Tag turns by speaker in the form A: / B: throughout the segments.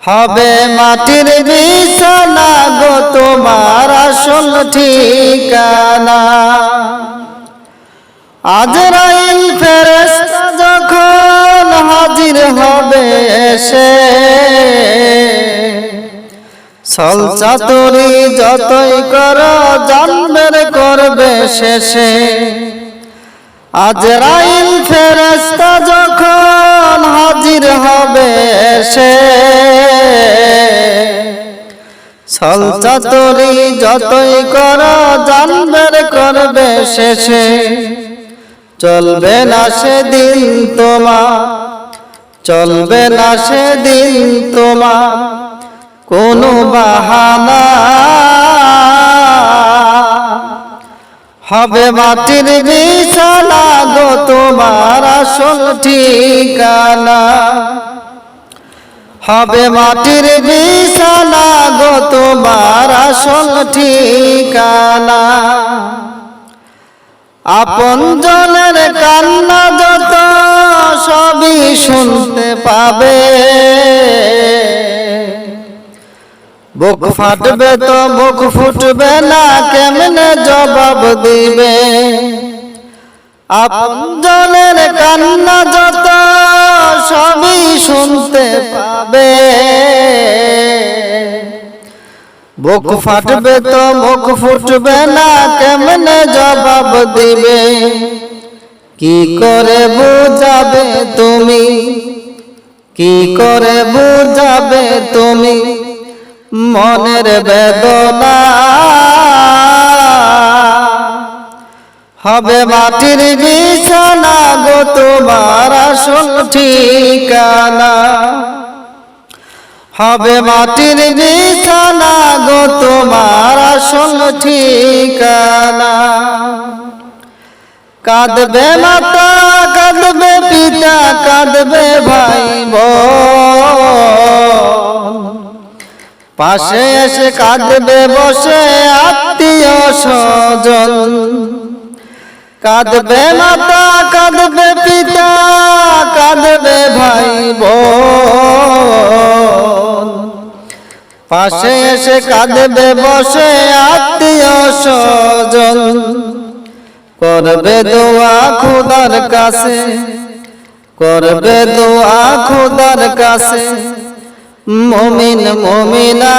A: হবে মাটির বিছানা গো তোমার আসল ঠিকানা। আজরাইল ফেরেশতা যখন হাজির হবে এসে সলচাতুরি যতই কর, জানবের করবে শেষে। আজরাইল ফেরেশতা যখন হাজির হবে এসে সলচাতুরি যতই কর জানবের করবে শেষে চলবে না সেদিন তোমা চলবে না সেদিন তোমা কোনো বাহানা। হবে মাটির বিছানা গো তোমার আসল ঠিকানা। হবে মাটির বিছানা গো তোমার আসল ঠিকানা। আপন জনের কান্না যত সবই শুনতে পাবে। বুক ফাটবে তো মুখ ফুটবে না, কেমনে জবাব দিবে? আপন জনের কান্না যত সবই শুনতে পাবে। বুক ফাটবে তো মুখ ফুটবে না, কেমনে জবাব দিবে? কি করে বুঝাবে তুমি? কি করে বুঝাবে তুমি? মনের বেদনা। হবে মাটির বিছানা গো তোমার আসল ঠিকানা। হবে মাটির বিছানা গো তোমার আসল ঠিকানা। কাঁদবে মাতা, কাঁদবে পিতা, কাঁদবে ভাই বোন। পাশে এসে কাঁদবে বসে আত্মীয় স্বজন। কাঁদবে মাতা, কাঁদবে পিতা, কাঁদবে ভাই বোন। পাশে এসে কাঁদবে বসে আত্মীয় স্বজন। করবে দোয়া খুদার কাছে, করবে দোয়া খুদার কাছে। মমিন, মমিনা।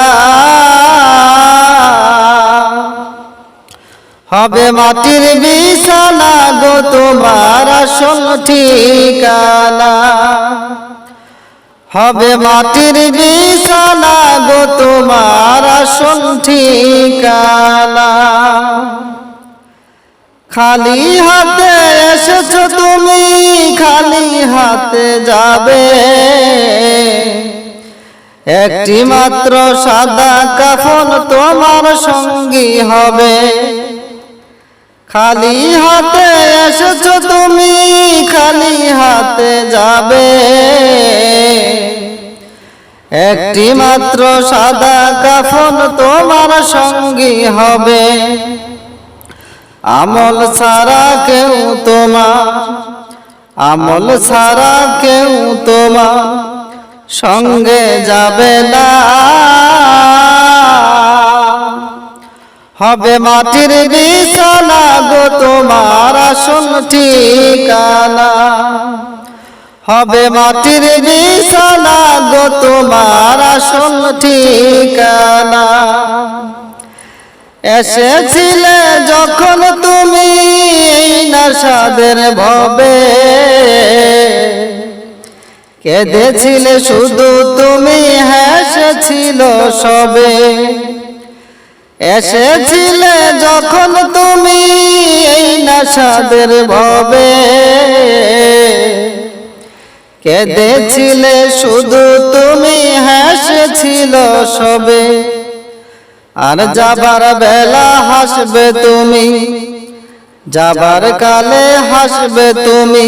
A: হবে মাটির বিছানা গো তোমার আসল ঠিকানা। হবে মাটির বিছানা গো তোমার আসল ঠিকানা। খালি হাতে এসেছ তুমি, খালি হাতে যাবে। একটি মাত্র সাদা কাফন তোমার সঙ্গী হবে। খালি হাতে এসেছ তুমি, খালি হাতে যাবে। একটি মাত্র সাদা কাফন তোমার সঙ্গী হবে। আমল সারা কেউ তোমার, আমল সারা কেউ তোমার। সঙ্গে যাবে না। হবে মাটির বিছানা গো তোমার আসল ঠিকানা। হবে মাটির বিছানা গো তোমার আসল ঠিকানা। এসেছিলে যখন তুমি না সাদের ভবে। কেঁদেছিলে শুধু তুমি, হেসেছিল সবে। এসেছিলে যখন তুমি এই নাসাদের ভবে। কেঁদেছিলে শুধু তুমি, হেসেছিল সবে। আর যাবার বেলা হাসবে তুমি, যাবার কালে হাসবে তুমি।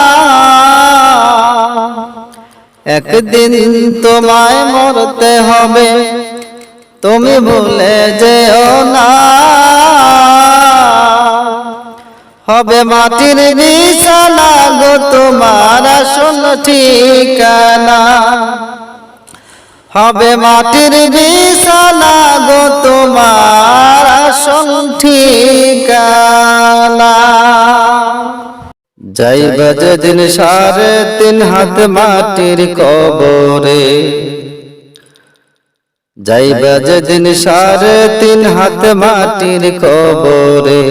A: একদিন তোমায় মরতে হবে। তুমি ভুলে যেও না। হবে মাটির বিছানা গো তোমার আসল ঠিকানা। হবে মাটির বিছানা গো তোমার আসল ঠিকানা। যাইবা যেদিন সাড়ে তিন হাত মাটির কবরে। যাইবা যেদিন সাড়ে তিন হাত মাটির কবরে।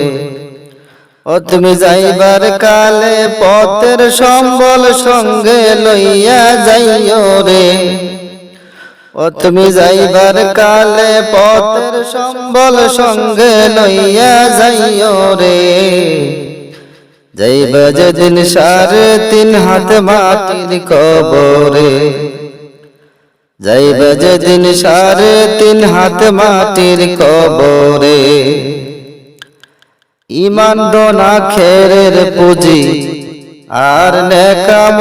A: ও তুমি যাইবার কালে পথের সম্বল সঙ্গে লইয়া যাইও রে। ও তুমি যাইবার কালে পথের সম্বল সঙ্গে লইয়া যাইও রে। যাইবা যেদিন সাড়ে তিন হাত মাটির কবরে। যাইবা যেদিন সাড়ে তিন হাত মাটির কবরে। ইমান দোনা খেরের পুঁজি আর নেকাম।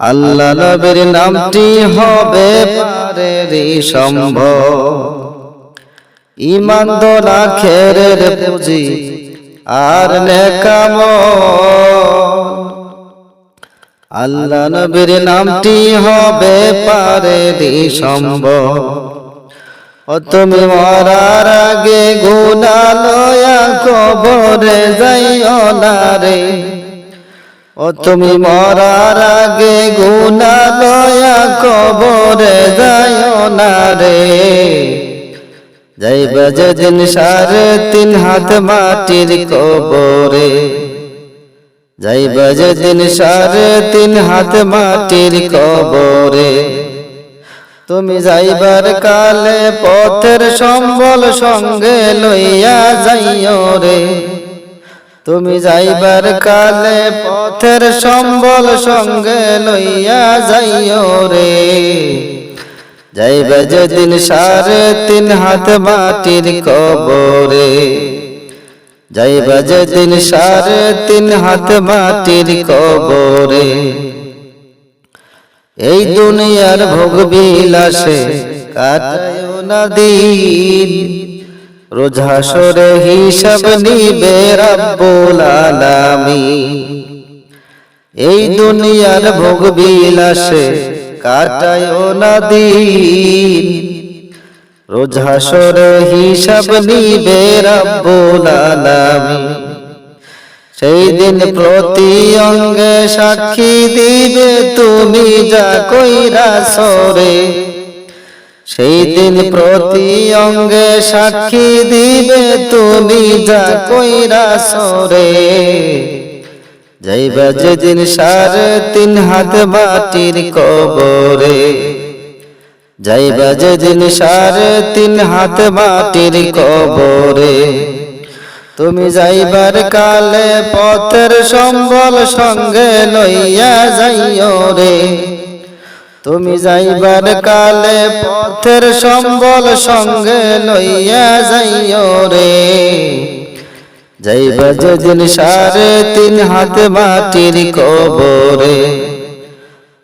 A: আল্লাহ নবীর নামটি হবে পারেরি সম্ভব। ইমান দোনা খেরের পুঁজি আর নেকাম। আল্লাহ নবীর নামটি হবে পারেরি সম্ভব। ও তুমি মরার আগে গুনা লয়া কবরে যাইও না রে। ও তুমি মরার আগে গুনা লয়া কবরে যাইও না রে। যাইবা যেদিন সাড়ে তিন হাত মাটির কবরে। যাইবা যেদিন সাড়ে তিন হাত মাটির কবরে। তুমি যাইবার কালে পথের সম্বল সঙ্গে লইয়া যাইও রে। তুমি যাইবার কালে পথের সম্বল সঙ্গে লইয়া যাইও রে। যাইবা যেদিন সাড়ে তিন হাত মাটির কবরে। যাইবা যেদিন সাড়ে তিন হাত মাটির কবরে। এই দুনিয়ার ভোগ বিলাসে কাটায় না দিন। রোজ হাসরে হিসাব নিবে রাব্বুল আলামিন। এই দুনিয়ার ভোগ বিলাসে কাটায় না দিন। হিসাব নিবে রাব্বুল আলামিন। সেই দিন প্রতি অঙ্গে সাক্ষী দিবে তুমি যা কইরা সরে। সেই দিন প্রতি অঙ্গে সাক্ষী দিবে তুমি যা কইরা সরে। যাইবা যেদিন সাড়ে তিন হাত মাটির কবরে। যাইবা যেদিন সাড়ে তিন হাত মাটির কবরে। তুমি যাইবার কালে পথের সম্বল সঙ্গে লইয়া যাইও রে। তুমি যাইবার কালে পথের সম্বল সঙ্গে লইয়া যাইও রে। যাইবা যেদিন সাড়ে তিন হাত মাটির কবরে।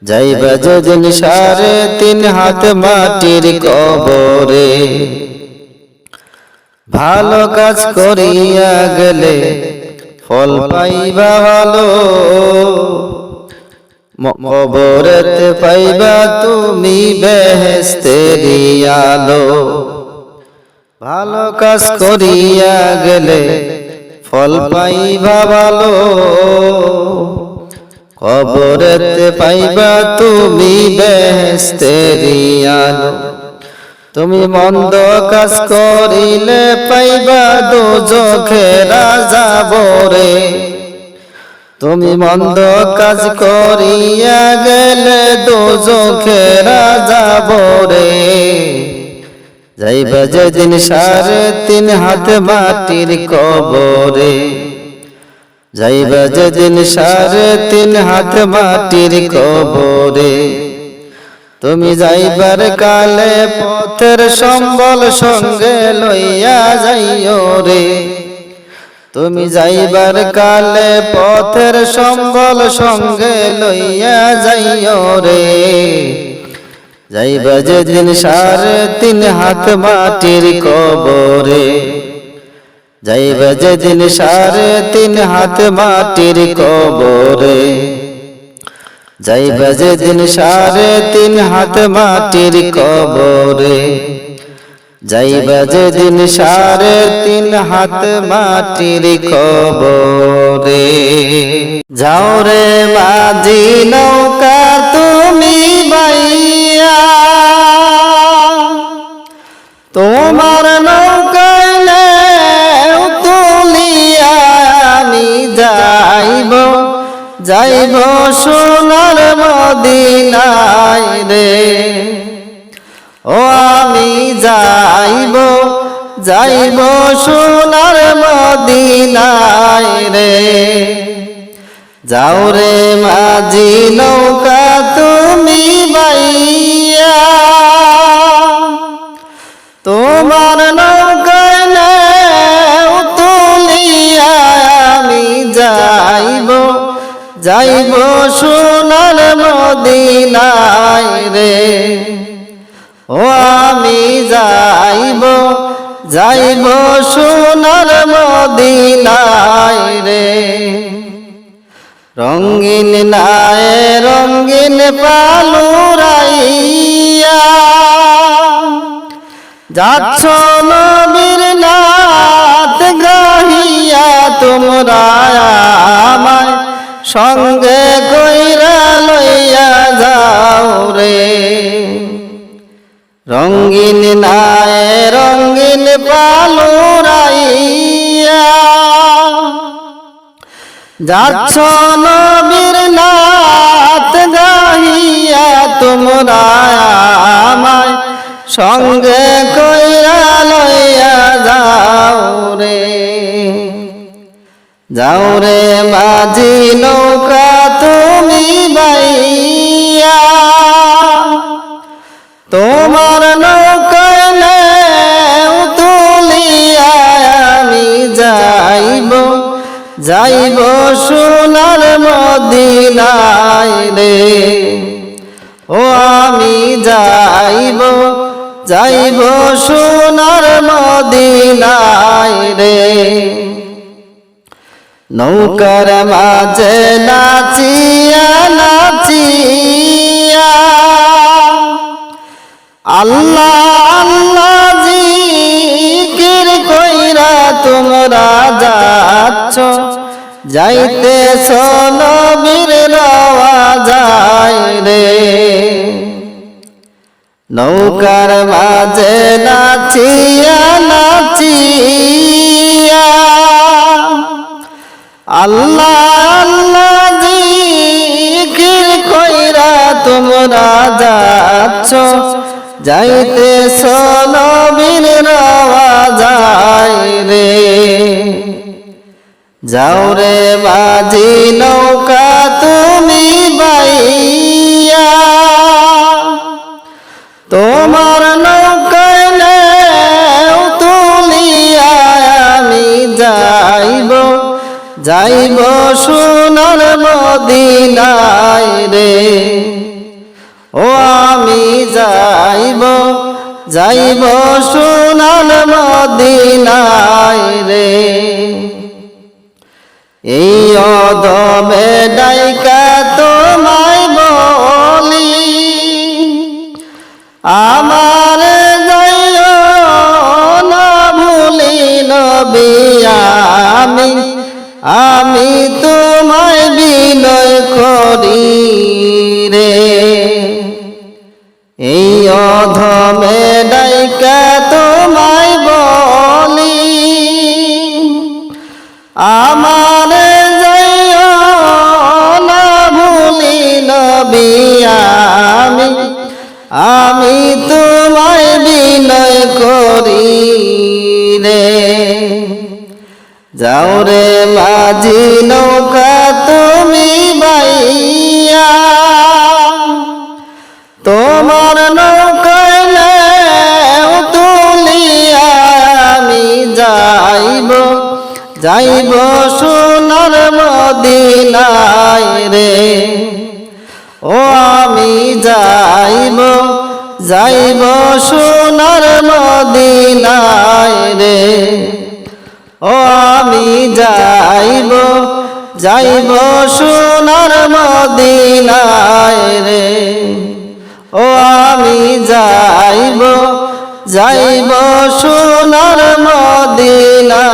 A: যাইবা যেদিন সাড়ে তিন হাত মাটির কবরে। ভালো কাজ করিয়া গেলে ফল পাইবা ভালো। কবরেতে পাইবা তুমি বেহেস্তেরি আলো। ভালো কাজ করিয়া গেলে ফল পাইবা ভালো কবরেতে পাইবা তুমি বেহেস্তেরি আলো তুমি মন্দ কাজ করিলে পাইবা দুজখে রাজা বরে। তুমি মন্দ কাজ করিয়া গেলে দুজখে রাজা বরে। যাইবা যেদিন সাড়ে তিন হাত মাটির কবরে, যাইবা যেদিন সাড়ে তিন হাত মাটির কবরে। তুমি যাইবার কালে পথের সম্বল সঙ্গে লইয়া যাইও রে। তুমি যাইবার কালে পথের সম্বল সঙ্গে লইয়া যাইও রে। যাইবা যেদিন সাড়ে তিন হাত মাটির কবরে। যাইবা যেদিন সাড়ে তিন হাত মাটির কবরে। যাইবা যেদিন সাড়ে তিন হাত মাটির কবরে। যাইবা যেদিন সাড়ে তিন হাত মাটির কবরে। যাও রে মাঝি নৌকা যাইব সোনার মদিনায় রে। ও আমি যাইব যাইব সোনার মদিনায় রে। যাও রে মাঝি নৌকা, তুমি বাইয়া যাইব সোনার মদিনায় রে। ও আমি যাইব যাইব সোনার মদিনায় রে। রঙ্গিন নায় রঙ্গিন পালুরাইয়া। যাচ্ছ নবীর নাথ গাহিয়া তোমরা সঙ্গে কইরা লইয়া যাও রে। রঙ্গিন নায় রঙ্গিন পালুরাইয়া। যাচ্ছ নবীর নাথ গাহিয়া তোমরা আমায় সঙ্গে কইরা লইয়া যাও রে। যাও রে মাঝি নৌকা তুমি বাইয়া। তোমার নৌকায় তুলিয়া আমি যাইব। যাইব সোনার মদিনায় রে। ও আমি যাইব যাইব সোনার মদিনায় রে। নৌকার মাঝে নাচিয়া নাচিয়া। আল্লাহ আল্লাহ জিকির কইরা তোমরা যাচ্ছ। যাইতে নবীর রওয়া যায় রে। নৌকার মাঝে নাচিয়া নাচিয়া। তোমরা যাচ্ছ। যাইতে নবীর রাওয়া রে। যাও রে বাজি নৌকা সোনার মদিনায় রে। ও আমি যাইব যাইব সোনার মদিনায় রে। এই মাঝি নৌকা তুমি বাইয়া। তোমার নেও তুলিয়া, আমি যাইব যাইব সোনার মদিনায় রে। ও আমি যাইব যাইব সোনার মদিনায় রে। ও আমি যাইব যাইব সোনার মদিনায় রে। ও আমি যাইব যাইব সোনার মদিনা